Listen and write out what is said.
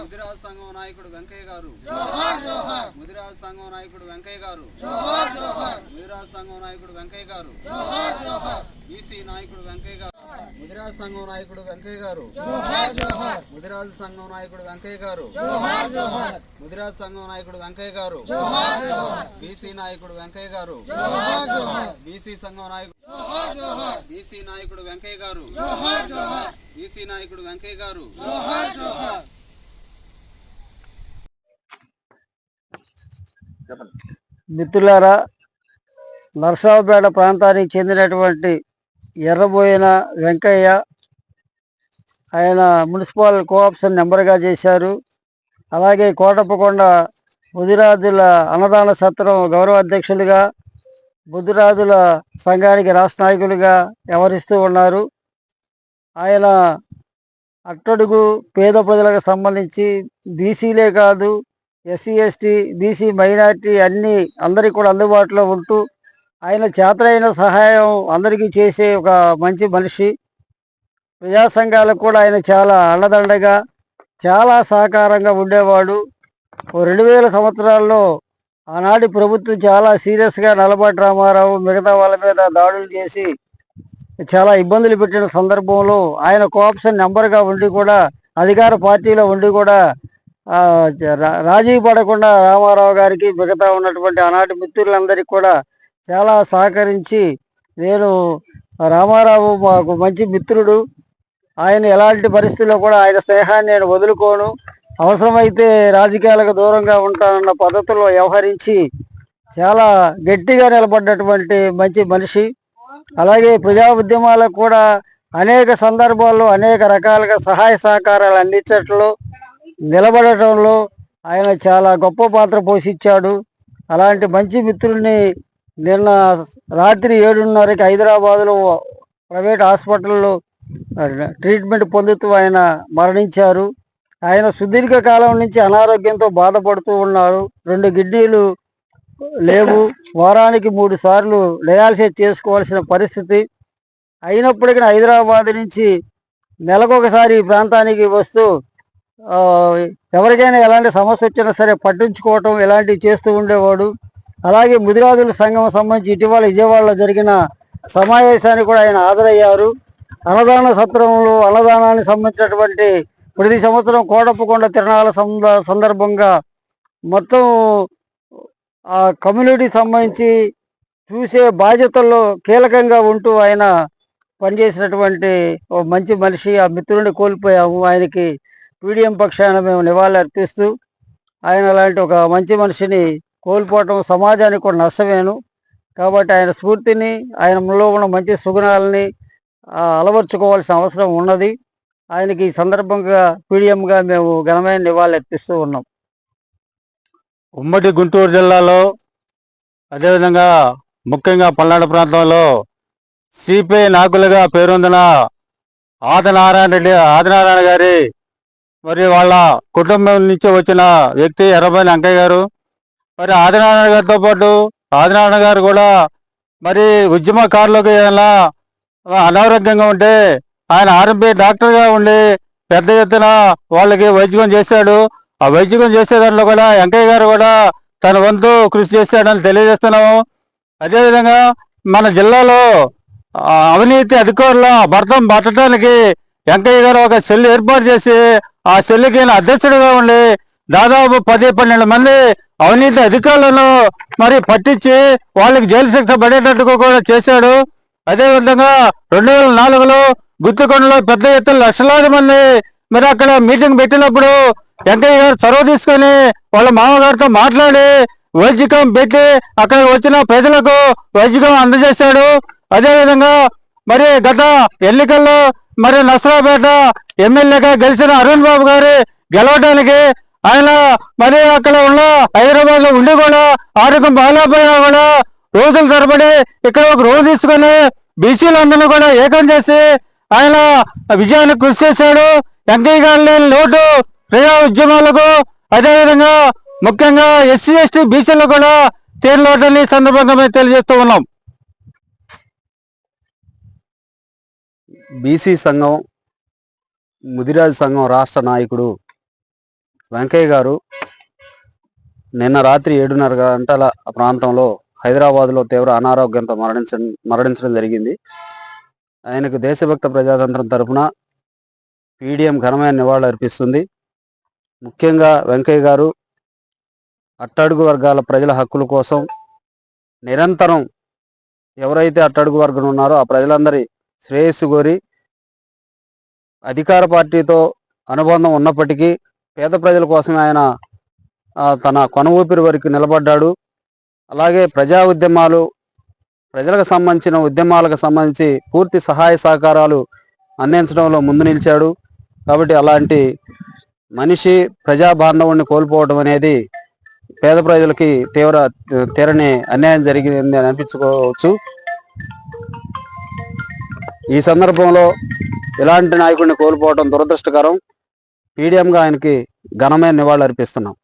ముదిరాజు సంఘం నాయకుడు వెంకయ్య గారు. ముదిరాజు సంఘం నాయకుడు వెంకయ్య గారు. ముదిరాజు సంఘం నాయకుడు వెంకయ్య గారు బీసీ నాయకుడు వెంకయ్య గారు. ముదిరాజు సంఘం నాయకుడు వెంకయ్య గారు. ముదిరాజు సంఘం నాయకుడు వెంకయ్య గారు. ముదిరాజు సంఘం నాయకుడు వెంకయ్య గారు. బీసీ నాయకుడు వెంకయ్య గారు. బీసీ సంఘం నాయకుడు బీసీ నాయకుడు వెంకయ్య గారు. బీసీ నాయకుడు వెంకయ్య గారు. మిత్రులారా నర్సాపేట ప్రాంతానికి చెందినటువంటి ఎర్రబోయిన వెంకయ్య ఆయన మున్సిపల్ కోఆప్షన్ నెంబర్గా చేశారు. అలాగే కోటప్పకొండ బుధిరాజుల అన్నదాన సత్రం గౌరవ అధ్యక్షులుగా బుధిరాజుల సంఘానికి రాష్ట్ర నాయకులుగా వ్యవహరిస్తూ ఉన్నారు. ఆయన అట్టడుగు పేద ప్రజలకు సంబంధించి బీసీలే కాదు ఎస్సీ ఎస్టీ బీసీ మైనార్టీ అన్నీ అందరికీ కూడా అందుబాటులో ఉంటూ ఆయన చేతలైన సహాయం అందరికీ చేసే ఒక మంచి మనిషి. ప్రజా సంఘాలకు కూడా ఆయన చాలా అండదండగా చాలా సహకారంగా ఉండేవాడు. ఓ రెండు వేల సంవత్సరాల్లో ఆనాటి ప్రభుత్వం చాలా సీరియస్గా నల్లబాటి రామారావు మిగతా వాళ్ళ మీద దాడులు చేసి చాలా ఇబ్బందులు పెట్టిన సందర్భంలో ఆయన కోఆప్షన్ నెంబర్గా ఉండి కూడా అధికార పార్టీలో ఉండి కూడా రా- రాజీ పడకుండా రామారావు గారికి మిగతా ఉన్నటువంటి ఆనాటి మిత్రులందరికీ కూడా చాలా సహకరించి నేను రామారావు మాకు మంచి మిత్రుడు. ఆయన ఎలాంటి పరిస్థితుల్లో కూడా ఆయన స్నేహాన్ని నేను వదులుకోను. అవసరమైతే రాజకీయాలకు దూరంగా ఉంటానన్న పద్ధతిలో వ్యవహరించి చాలా గట్టిగా నిలబడ్డటువంటి మంచి మనిషి. అలాగే ప్రజా ఉద్యమాలకు కూడా అనేక సందర్భాల్లో అనేక రకాలుగా సహాయ సహకారాలు అందించట్లో నిలబడటంలో ఆయన చాలా గొప్ప పాత్ర పోషించాడు. అలాంటి మంచి మిత్రుడిని నిన్న రాత్రి ఏడున్నరకి హైదరాబాద్లో ప్రైవేట్ హాస్పిటల్లో ట్రీట్మెంట్ పొందుతూ ఆయన మరణించారు. ఆయన సుదీర్ఘ కాలం నుంచి అనారోగ్యంతో బాధపడుతూ ఉన్నారు. రెండు కిడ్నీలు లేవు. వారానికి మూడు సార్లు డయాలసిస్ చేసుకోవాల్సిన పరిస్థితి. అయినప్పటికీ హైదరాబాద్ నుంచి నెలకొకసారి ఈ ప్రాంతానికి వస్తూ ఎవరికైనా ఎలాంటి సమస్య వచ్చినా సరే పట్టించుకోవటం ఇలాంటివి చేస్తూ ఉండేవాడు. అలాగే ముదిరాజుల సంఘం సంబంధించి ఇటీవల విజయవాడలో జరిగిన సమావేశానికి కూడా ఆయన హాజరయ్యారు. అన్నదాన సత్రంలో అన్నదానానికి సంబంధించినటువంటి ప్రతి సంవత్సరం కోటప్పకొండ తిరణాల సంద- సందర్భంగా మొత్తం ఆ కమ్యూనిటీ సంబంధించి చూసే బాధ్యతల్లో కీలకంగా ఉంటూ ఆయన పనిచేసినటువంటి ఓ మంచి మనిషి ఆ మిత్రుడిని కోల్పోయాము. ఆయనకి పీడిఎం పక్షాన మేము నివాళులు అర్పిస్తూ ఆయన లాంటి ఒక మంచి మనిషిని కోల్పోవటం సమాజానికి కూడా నష్టమేను. కాబట్టి ఆయన స్ఫూర్తిని ఆయనలో ఉన్న మంచి సుగుణాలని అలవర్చుకోవాల్సిన అవసరం ఉన్నది. ఆయనకి ఈ సందర్భంగా పీడిఎంగా మేము ఘనమైన నివాళులర్పిస్తూ ఉన్నాం. ఉమ్మడి గుంటూరు జిల్లాలో అదేవిధంగా ముఖ్యంగా పల్నాడు ప్రాంతంలో సిపిఐ నాయకులుగా పేరొందిన ఆదినారాయణ రెడ్డి ఆదినారాయణ గారి మరి వాళ్ళ కుటుంబం నుంచి వచ్చిన వ్యక్తి ఎర్రబోయిన అంకయ్య గారు మరి ఆదినారాయణ గారితో పాటు ఆదినారాయణ గారు కూడా మరి ఉద్యమకారులకు ఏమైనా అనారోగ్యంగా ఉంటే ఆయన ఆర్ఎంపీ డాక్టర్గా ఉండి పెద్ద ఎత్తున వాళ్ళకి వైద్యం చేశాడు. ఆ వైద్యం చేసే దాంట్లో కూడా వెంకయ్య గారు కూడా తన వంతు కృషి చేశాడని తెలియజేస్తున్నాము. అదేవిధంగా మన జిల్లాలో అవినీతి అధికారుల భర్తం పట్టడానికి వెంకయ్య గారు ఒక సెల్ ఏర్పాటు చేసి ఆ సెల్లుకి అధ్యక్షుడిగా ఉండి దాదాపు పది పన్నెండు మంది అవినీతి అధికారులను మరి పట్టించి వాళ్ళకి జైలు శిక్ష పడేటట్టుగా కూడా చేశాడు. అదేవిధంగా రెండు వేల నాలుగులో గుత్తుకొండలో పెద్ద ఎత్తున లక్షలాది మంది మరి అక్కడ మీటింగ్ పెట్టినప్పుడు వెంకయ్య గారు చొరవ తీసుకొని వాళ్ళ మామగారితో మాట్లాడి వైద్యకం పెట్టి అక్కడ వచ్చిన ప్రజలకు వైద్యకం అందజేశాడు. అదేవిధంగా మరి గత ఎన్నికల్లో మరి నసరాపేట ఎమ్మెల్యేగా గెలిచిన అరుణ్ బాబు గారి గెలవడానికి ఆయన మరి అక్కడ ఉన్న హైదరాబాద్లో ఉండి కూడా ఆరోగ్యం బాగాలేకపోయినా కూడా రోజుల తరబడి ఇక్కడ ఒక రోజు తీసుకొని బీసీలందరినీ కూడా ఏకం చేసి ఆయన విజయాన్ని కృషి చేశాడు. వెంకయ్య గారు లేని లోటు ప్రజా ఉద్యమాలకు అదేవిధంగా ముఖ్యంగా ఎస్సీ ఎస్టీ బీసీలు కూడా తీరు లోటని సందర్భంగా మేము తెలియజేస్తూ ఉన్నాం. బీసీ సంఘం ముదిరాజ్ సంఘం రాష్ట్ర నాయకుడు వెంకయ్య గారు నిన్న రాత్రి ఏడున్నర గంటల ప్రాంతంలో హైదరాబాద్లో తీవ్ర అనారోగ్యంతో మరణించడం మరణించడం జరిగింది. ఆయనకు దేశభక్త ప్రజాతంత్రం తరపున పీడిఎం ఘనమైన నివాళులు అర్పిస్తుంది. ముఖ్యంగా వెంకయ్య గారు అట్టడుగు వర్గాల ప్రజల హక్కుల కోసం నిరంతరం ఎవరైతే అట్టడుగు వర్గం ఉన్నారో ఆ ప్రజలందరి శ్రేయస్సు కోరి అధికార పార్టీతో అనుబంధం ఉన్నప్పటికీ పేద ప్రజల కోసం ఆయన తన కొన ఊపిరి వరకు నిలబడ్డాడు. అలాగే ప్రజా ఉద్యమాలు ప్రజలకు సంబంధించిన ఉద్యమాలకు సంబంధించి పూర్తి సహాయ సహకారాలు అందించడంలో ముందు నిలిచాడు. కాబట్టి అలాంటి మనిషి ప్రజా బాంధవుడిని కోల్పోవడం అనేది పేద ప్రజలకి తీవ్ర తీరని అన్యాయం జరిగింది అని అనిపించుకోవచ్చు. ఈ సందర్భంలో ఇలాంటి నాయకుడిని కోల్పోవడం దురదృష్టకరం. పీడిఎంగా ఆయనకి ఘనమైన నివాళులు అర్పిస్తున్నాం